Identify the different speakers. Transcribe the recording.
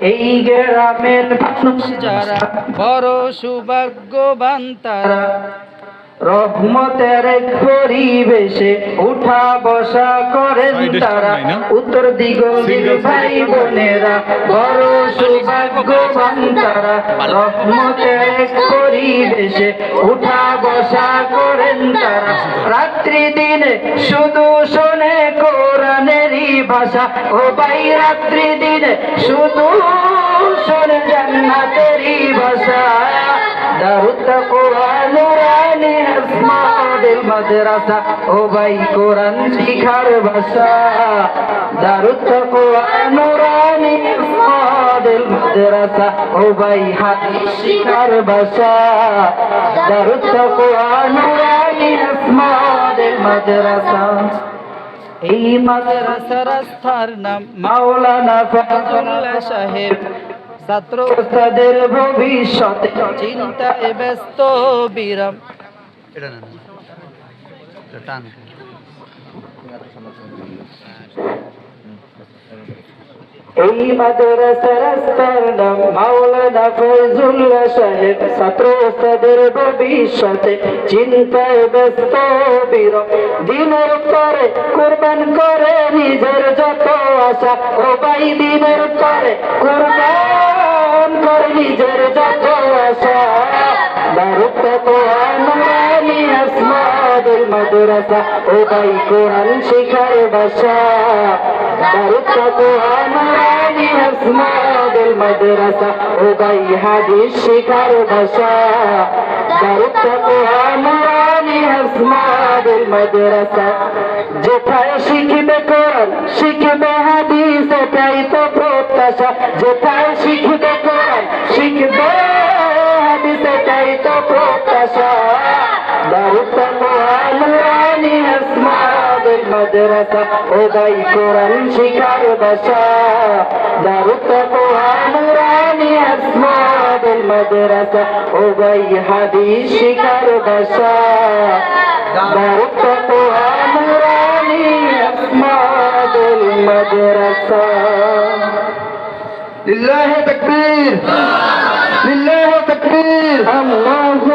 Speaker 1: এই গ্রামের মানুষ যারা বড় সৌভাগ্যবান তারা রহমতের এক পরিবেশে উঠা বসা করেন তারা। উত্তর দিগ ভাই বোনেরা বড় সৌভাগ্যবান তারা রহমতের এক পরিবেশে উঠা বসা করেন তারা। রাত্রি দিনে শুধু শোনে কোরআনেরই ভাষা ও ভাই রাত্রি দিনে শুধু শোনে জান্নাতেরই ভাষা। মাদ্রাসা ও ভাই কোরআন শিখার ভাষা। দারুত কোরআন রানি আসমাদের মাদ্রাসা ও ভাই হাদিস শিখার ভাষা। দারুত কোরআন রানি আসমাদের মাদ্রাসা। এই মাদ্রাসার স্থার নাম মাওলানা ফজলুল্লাহ সাহেব। ছাত্র তাদের ভবিষ্যতে চিন্তায় ব্যস্ত বিরাম।
Speaker 2: এটা না এটা টান।
Speaker 1: এই মাদ্রাসার রাস্তার নাম মাওলানা ফজলুল্লাহ সাহেব ছাত্র তাদের ভবিষ্যতে চিন্তায় ব্যস্ত বিরম। দিনের পরে কোরবান করে নিজের যত আশা, ও ভাই দিনের পরে কোরবান করে নিজের যত আশা। দারুত কোরআন রানি আসমাদুল মাদ্রাসা ও ভাই কোরআন শিখার বাসা। দারুত কোরআন রানি আসমাদুল মাদ্রাসা, ও ভাই হাদিস শিখার বাসা। দারুত কোরআন রানি আসমাদুল মাদ্রাসা, যেথায় শিখবে কোরআন, শিখবে হাদিস, এটাই তো প্রত্যাশা। যেথায় মাদ্রাসা ও ভাই কোরআন শিখার বাসা। দারুত কোরআন রানি আসমাদুল মাদ্রাসা। ও ভাই হাদিস শিখার বাসা। দারুত কোরআন রানি আসমাদুল মাদ্রাসা। লিল্লাহি তাকবীর লিল্লাহি তাকবীর। আল্লাহু